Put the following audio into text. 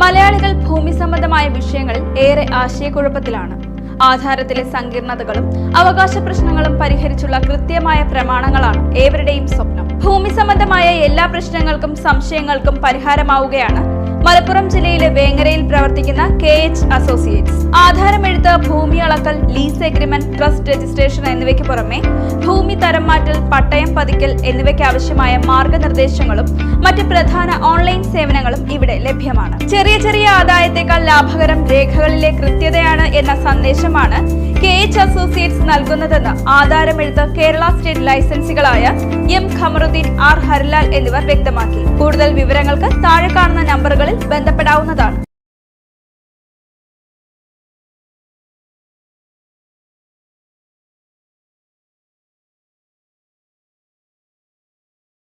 മലയാളികൾ ഭൂമി സംബന്ധമായ വിഷയങ്ങളിൽ ഏറെ ആശയക്കുഴപ്പത്തിലാണ്. ആധാരത്തിലെ സങ്കീർണതകളും അവകാശ പ്രശ്നങ്ങളും പരിഹരിച്ചുള്ള കൃത്യമായ പ്രമാണങ്ങളാണ് ഏവരുടെയും സ്വപ്നം. ഭൂമി സംബന്ധമായ എല്ലാ പ്രശ്നങ്ങൾക്കും സംശയങ്ങൾക്കും പരിഹാരമാവുകയാണ് മലപ്പുറം ജില്ലയിലെ വേങ്ങരയിൽ പ്രവർത്തിക്കുന്ന കെ എച്ച് അസോസിയേറ്റ്സ്. ആധാരമെഴുത്ത് ഭൂമി അളക്കൽ ലീസ് എഗ്രിമെന്റ് ട്രസ്റ്റ് രജിസ്ട്രേഷൻ എന്നിവയ്ക്ക് പുറമെ ഭൂമി തരം മാറ്റൽ പട്ടയം പതിക്കൽ എന്നിവയ്ക്ക് ആവശ്യമായ മാർഗനിർദ്ദേശങ്ങളും മറ്റ് പ്രധാന ഓൺലൈൻ സേവനങ്ങളും ഇവിടെ ലഭ്യമാണ്. ചെറിയ ചെറിയ ആദായത്തെക്കാൾ ലാഭകരം രേഖകളിലെ കൃത്യതയാണ് എന്ന സന്ദേശമാണ് എച്ച് അസോസിയേറ്റ്സ് നൽകുന്നതെന്ന് ആധാരമെടുത്ത് കേരള സ്റ്റേറ്റ് ലൈസൻസികളായ എം ഖമറുദ്ദീൻ ആർ ഹരിലാൽ എന്നിവർ വ്യക്തമാക്കി. കൂടുതൽ വിവരങ്ങൾക്ക് താഴെ കാണുന്ന നമ്പറുകളിൽ ബന്ധപ്പെടാവുന്നതാണ്.